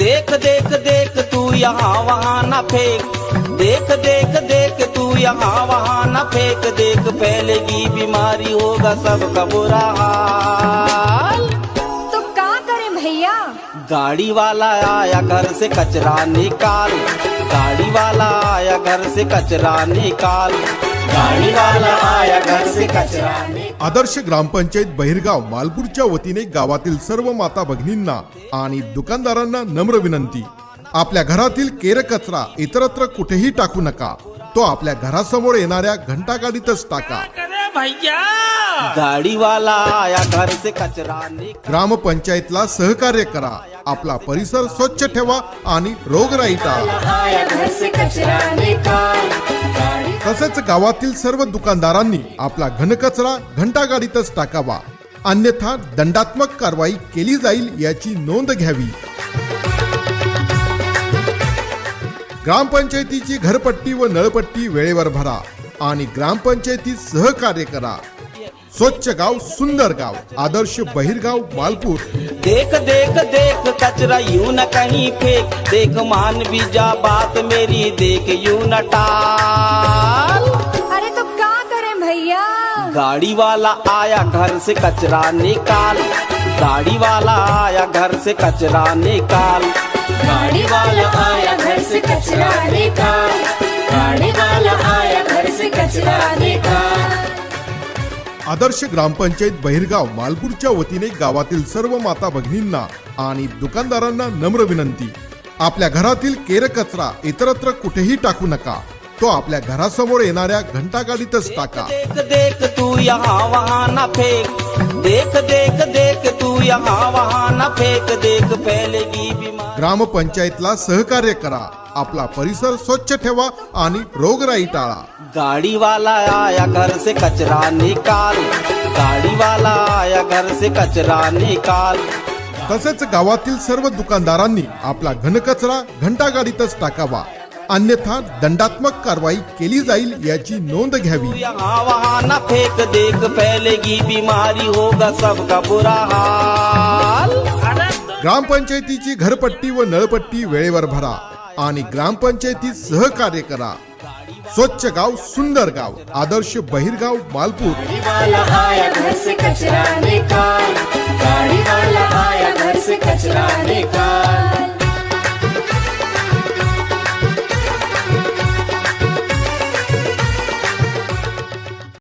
देख देख देख तू यहाँ वहाँ न फेंक। देख देख देख तू यहाँ वहाँ न फेंक। देख फैलेगी बीमारी होगा सबका बुरा हाल। तो का करें भैया? गाड़ी वाला आया घर से कचरा निकाल। गाड़ी वाला आया घर से कचरा निकाल। गाड़ी वाला आया आदर्श ग्रामपंचायत बहिरगाव मालपूरच्या वतीने गावातील सर्व माता भगिनींना आणि दुकानदारांना नम्र विनंती. आपल्या घरातील केर कचरा इतरत्र कुठेही टाकू नका. तो आपल्या घरासमोर येणाऱ्या घंटागाडीतच टाका. गाड़ी वाला आया घर से कचरा निकाल ग्रामपंचायतला सहकार्य करा. आपला परिसर स्वच्छ ठेवा आणि रोगराई तसेच गावातील सर्व दुकानदारांनी आपला घनकचरा घंटागाडीतच टाकावा. अन्यथा दंडात्मक कारवाई केली जाईल याची नोंद घ्यावी. ग्रामपंचायतीची घरपट्टी व नळपट्टी वेळेवर भरा. आणि ग्रामपंचायतीत सहकार्य करा. स्वच्छ गाव सुंदर गाव आदर्श बहिरगाव मालपूर. देख देख देख कचरा यूँ न कहीं फेंक देख मान भी जा बात मेरी देख यू न टाल अरे तो का करें भैया? गाड़ी वाला आया घर से कचरा निकाल. गाड़ी वाला आया घर से कचरा निकाल. गाड़ी वाला आया घर से कचरा निकाल. गाड़ी वाला आया आदर्श ग्रामपंचायत बहिरगाव मालपूरच्या वतीने गावातील सर्व माता भगिनींना आणि दुकानदारांना नम्र विनंती. आपल्या घरातील केर कचरा इतरत्र कुठेही टाकू नका. तो आपल्या घरासमोर येणाऱ्या घंटागाडीतच टाका. देख देख तू यहाँ वहाँ देख देख देख तू यहाँ वहाँ देख फैलेगी ग्रामपंचायतला सहकार्य करा. आपला परिसर स्वच्छ ठेवा आणि रोगराई टाळा. गाड़ी वाला आया घर से कचरा निकाल. गाड़ी वाला आया घर से कचरा निकाल. तसेच गावातील सर्व दुकानदारांनी आपला घनकचरा घंटागाडीतच टाकावा. अन्यथा दंडात्मक कारवाई केली जाईल याची नोंद घ्यावी. यहाँ वहाँ न फेंक देख. फैलेगी बीमारी होगा सबका बुरा हाल. ग्रामपंचायतीची घरपट्टी व नळपट्टी वेळेवर भरा आणि ग्रामपंचायतीत सहकार्य करा. स्वच्छ गाव सुंदर गाव. आदर्श बहिरगाव मालपूर.